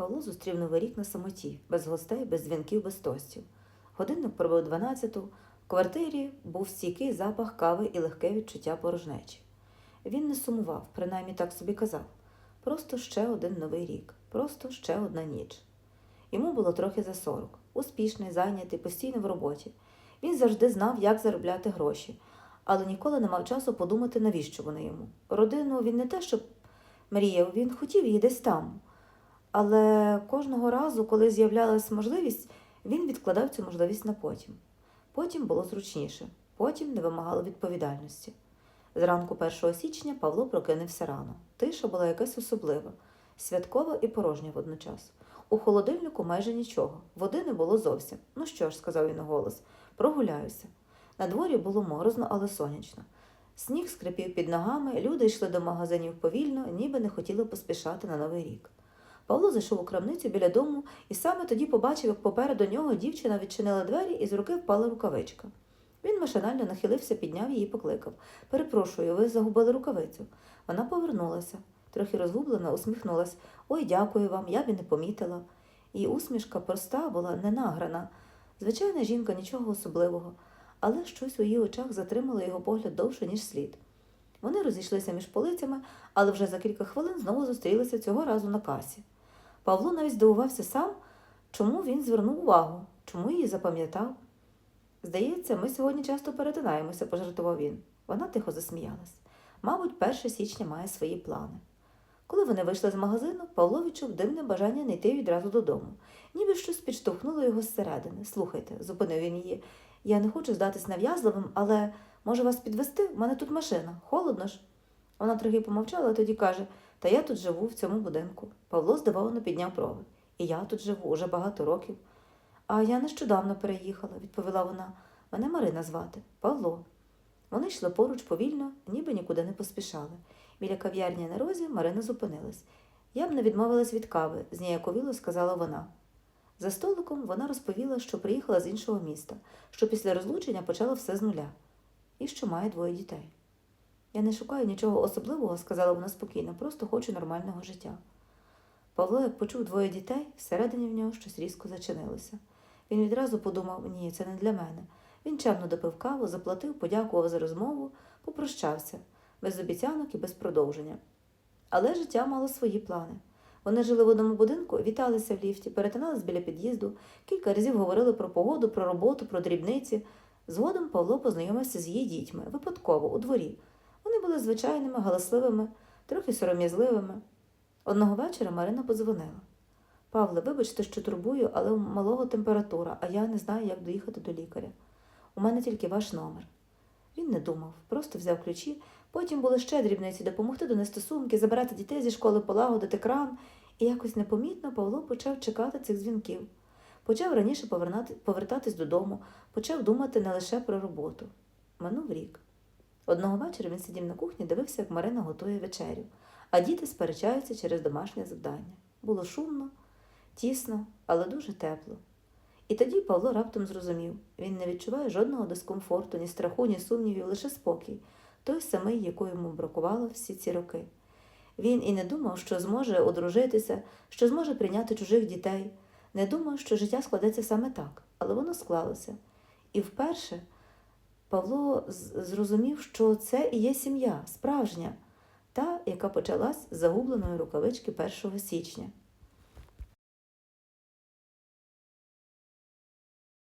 Павло зустрів новий рік на самоті, без гостей, без дзвінків, без тостів. Годинник пробив дванадцяту. В квартирі був стійкий запах кави і легке відчуття порожнечі. Він не сумував, принаймні так собі казав. Просто ще один новий рік, просто ще одна ніч. Йому було трохи за сорок. Успішний, зайнятий, постійно в роботі. Він завжди знав, як заробляти гроші, але ніколи не мав часу подумати, навіщо вони йому. Родину він не те, що мріяв, він хотів її десь там. Але кожного разу, коли з'являлась можливість, він відкладав цю можливість на потім. Потім було зручніше, потім не вимагало відповідальності. Зранку 1 січня Павло прокинувся рано. Тиша була якась особлива, святкова і порожня водночас. У холодильнику майже нічого, води не було зовсім. Ну що ж, сказав він голос, прогуляюся. На дворі було морозно, але сонячно. Сніг скрипів під ногами, люди йшли до магазинів повільно, ніби не хотіли поспішати на новий рік. Павло зайшов у крамницю біля дому і саме тоді побачив, як попереду нього дівчина відчинила двері і з руки впала рукавичка. Він машинально нахилився, підняв її і покликав Перепрошую, ви загубили рукавицю. Вона повернулася, трохи розгублена, усміхнулась Ой, дякую вам, я б і не помітила. Її усмішка проста була ненаграна. Звичайна жінка, нічого особливого, але щось у її очах затримало його погляд довше, ніж слід. Вони розійшлися між полицями, але вже за кілька хвилин знову зустрілися цього разу на касі. Павло навіть здивувався сам, чому він звернув увагу, чому її запам'ятав. Здається, ми сьогодні часто перетинаємося, пожартував він. Вона тихо засміялась. Мабуть, 1 січня має свої плани. Коли вони вийшли з магазину, Павло відчув дивне бажання не йти відразу додому, ніби щось підштовхнуло його зсередини. Слухайте, зупинив він її. Я не хочу здатись нав'язливим, але може вас підвести? У мене тут машина. Холодно ж. Вона трохи помовчала, а тоді каже Та я тут живу в цьому будинку. Павло здивовано підняв брови. І я тут живу уже багато років. А я нещодавно переїхала, відповіла вона. Мене Марина звати, Павло. Вони йшли поруч повільно, ніби нікуди не поспішали. Біля кав'ярні на розі Марина зупинилась. Я б не відмовилась від кави, зніяковіло сказала вона. За столиком вона розповіла, що приїхала з іншого міста, що після розлучення почала все з нуля і що має двоє дітей. Я не шукаю нічого особливого, сказала вона спокійно, просто хочу нормального життя. Павло, як почув двоє дітей, всередині в нього щось різко зачинилося. Він відразу подумав ні, це не для мене. Він чемно допив каву, заплатив, подякував за розмову, попрощався, без обіцянок і без продовження. Але життя мало свої плани. Вони жили в одному будинку, віталися в ліфті, перетинались біля під'їзду, кілька разів говорили про погоду, про роботу, про дрібниці. Згодом Павло познайомився з її дітьми, випадково, у дворі. Вони були звичайними, галасливими, трохи сором'язливими. Одного вечора Марина подзвонила. Павле, вибачте, що турбую, але у малого температура, а я не знаю, як доїхати до лікаря. У мене тільки ваш номер. Він не думав, просто взяв ключі. Потім були ще дрібниці допомогти донести сумки, забирати дітей зі школи, полагодити кран. І якось непомітно Павло почав чекати цих дзвінків. Почав раніше повертатись додому, почав думати не лише про роботу. Минув рік. Одного вечора він сидів на кухні, дивився, як Марина готує вечерю, а діти сперечаються через домашнє завдання. Було шумно, тісно, але дуже тепло. І тоді Павло раптом зрозумів він не відчуває жодного дискомфорту, ні страху, ні сумнівів, лише спокій, той самий, якого йому бракувало всі ці роки. Він і не думав, що зможе одружитися, що зможе прийняти чужих дітей, не думав, що життя складеться саме так, але воно склалося. І вперше Павло зрозумів, що це і є сім'я, справжня, та, яка почалась з загубленої рукавички 1 січня.